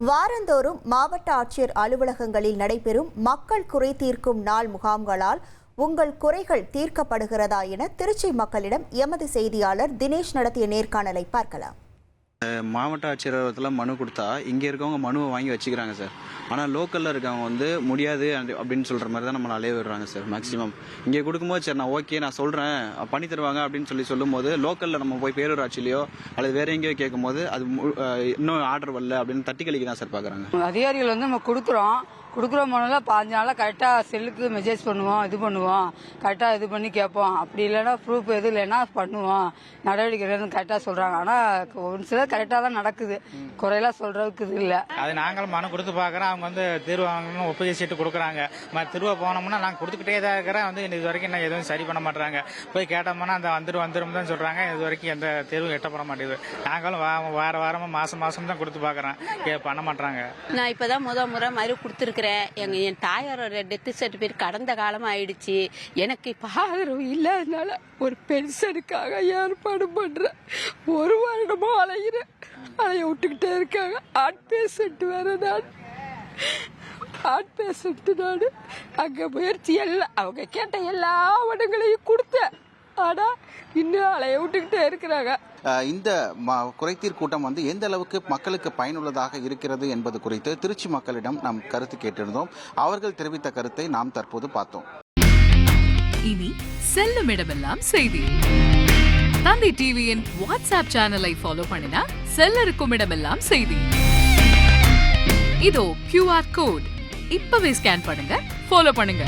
வாரந்தோறும் மாவட்ட ஆட்சியர் அலுவலகங்களில் நடைபெறும் மக்கள் குறை தீர்க்கும் நாள் முகாம்களால் உங்கள் குறைகள் தீர்க்கப்படுகிறதா என திருச்சி மக்களிடம் எமது செய்தியாளர் தினேஷ் நடத்திய நேர்காணலை பார்க்கலாம். மாவட்ட ஆட்சியர் அலுவலகத்தில் மனு கொடுத்தா இங்கே இருக்கவங்க மனுவை வாங்கி வச்சுக்கிறாங்க சார். ஆனால் லோக்கலில் இருக்கவங்க வந்து முடியாது அப்படின்னு சொல்கிற மாதிரி தான் நம்மளை அலைய விடுறாங்க சார் மேக்ஸிமம் இங்கே கொடுக்கும்போது சரி நான் ஓகே நான் சொல்கிறேன் பண்ணி தருவாங்க அப்படின்னு சொல்லி சொல்லும்போது லோக்கலில் நம்ம போய் பேரூராட்சியிலையோ அல்லது வேற எங்கேயோ கேட்கும்போது அது இன்னும் ஆர்டர் வரல அப்படின்னு தட்டி கழிக்க தான் சார் பார்க்குறாங்க அதிகாரிகள் வந்து நம்ம கொடுக்குறோம். கொடுக்குற மனுல பாஞ்சு நாளில் கரெக்டாக செல்லுக்கு மெசேஜ் பண்ணுவோம் இது பண்ணுவோம். கரெக்டாக இது பண்ணி கேட்போம். அப்படி இல்லைன்னா ப்ரூஃப் எதுவும் இல்லைன்னா பண்ணுவோம். நடவடிக்கை கரெக்டாக சொல்கிறாங்க ஆனால் ஒரு சிலர் கரெக்டாக தான் நடக்குது. குறையெல்லாம் சொல்கிறதுக்கு இது இல்லை. அது நாங்களும் மனு கொடுத்து பார்க்குறோம். அவங்க வந்து தீர்வு வாங்கணும்னு ஒப்புகை சீட்டு கொடுக்குறாங்க. திருவ போனோம்னா நாங்கள் கொடுத்துக்கிட்டே தான் இருக்கிறேன் வந்து இது வரைக்கும் இன்னும் எதுவும் சரி பண்ண மாட்டாங்க போய் கேட்டோம்னா அந்த வந்துடும் வந்துடும் தான் சொல்கிறாங்க இது வரைக்கும் எந்த தீர்வும் எட்டப்பட மாட்டேங்குது. நாங்களும் வா- வார வாரமாக மாதம் மாதம் தான் கொடுத்து பார்க்குறோம். கே பண்ண மாட்டாங்க நான் இப்பதான் முத முறை மறு கொடுத்துருக்குறேன். எங்க என் தாயாரோட டெத்து சர்டிஃபிகேட் கடந்த காலம் ஆயிடுச்சு. எனக்கு இப்ப ஆதரவு இல்லாதனால ஒரு பென்ஷனுக்காக ஏற்பாடு பண்றேன் ஒரு வருடமா அலைகிறேன் அலைய விட்டுக்கிட்டே இருக்காங்க. ஹார்ட் பேஷண்ட் வேற நான். ஹார்ட் பேஷண்ட் நான். அங்க முயற்சி எல்லாம் அவங்க கேட்ட எல்லா வடங்களையும் கொடுத்தேன். ஆனா இன்னும் அலைய விட்டுக்கிட்டே இருக்கிறாங்க. இந்த ம- குறைதீர் கூட்டம் வந்து எந்த அளவுக்கு மக்களுக்கு பயனுள்ளதாக இருக்கிறது என்பது குறித்து திருச்சி மக்களிடம் நாம் கருத்து கேட்டிருந்தோம். அவர்கள் தெரிவித்த கருத்தை நாம் தற்போது பார்த்தோம். இனி செல்லும் இடமெல்லாம் செய்தி. தந்தி டிவியின் வாட்ஸ்அப் சேனலை ஃபாலோ பண்ணினா செல்ல இருக்கும் இடமெல்லாம் செய்தி. இதோ கியூஆர் கோட் இப்பவே ஸ்கேன் பண்ணுங்க ஃபாலோ பண்ணுங்க.